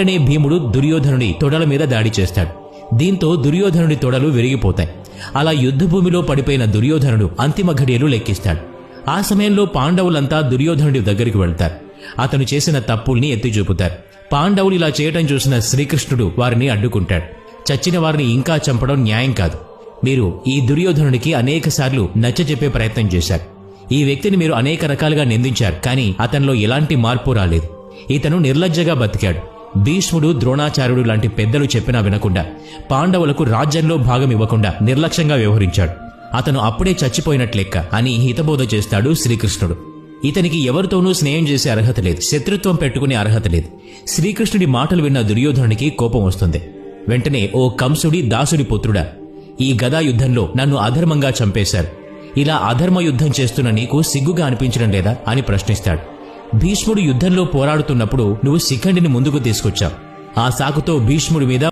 వెంటనే భీముడు దుర్యోధనుడి తొడల మీద దాడి చేస్తాడు. దీంతో దుర్యోధనుడి తొడలు విరిగిపోతాయి. అలా యుద్ధభూమిలో పడిపోయిన దుర్యోధనుడు అంతిమ ఘడియలు లెక్కిస్తాడు. ఆ సమయంలో పాండవులంతా దుర్యోధనుడి దగ్గరికి వెళ్తారు. అతను చేసిన తప్పుల్ని ఎత్తి చూపుతారు పాండవులు ఇలా చేయటం చూసిన శ్రీకృష్ణుడు వారిని అడ్డుకుంటాడు. చచ్చిన వారిని ఇంకా చంపడం న్యాయం కాదు. మీరు ఈ దుర్యోధనుడికి అనేకసార్లు నచ్చ చెప్పే ప్రయత్నం చేశారు. ఈ వ్యక్తిని మీరు అనేక రకాలుగా నిందించారు కానీ అతనిలో ఎలాంటి మార్పు రాలేదు. ఇతను నిర్లజ్జగా బతికాడు. భీష్ముడు ద్రోణాచార్యుడు లాంటి పెద్దలు చెప్పినా వినకుండా పాండవులకు రాజ్యంలో భాగం ఇవ్వకుండా నిర్లక్ష్యంగా వ్యవహరించాడు. అతను అప్పుడే చచ్చిపోయినట్లెక్క అని హితబోధ చేస్తాడు శ్రీకృష్ణుడు. ఇతనికి ఎవరితోనూ స్నేహం చేసే అర్హత లేదు శత్రుత్వం పెట్టుకునే అర్హత లేదు. శ్రీకృష్ణుడి మాటలు విన్న దుర్యోధనుడికి కోపం వస్తుంది. వెంటనే ఓ కంసుడి దాసుడి పుత్రుడా ఈ గదా యుద్ధంలో నన్ను అధర్మంగా చంపేశారు. ఇలా అధర్మ యుద్ధం చేస్తున్న నీకు సిగ్గుగా అనిపించడం లేదా? అని ప్రశ్నిస్తాడు. భీష్ముడు యుద్ధంలో పోరాడుతున్నప్పుడు నువ్వు శిఖండిని ముందుకు తీసుకొచ్చావు. ఆ సాకుతో భీష్ముడి మీద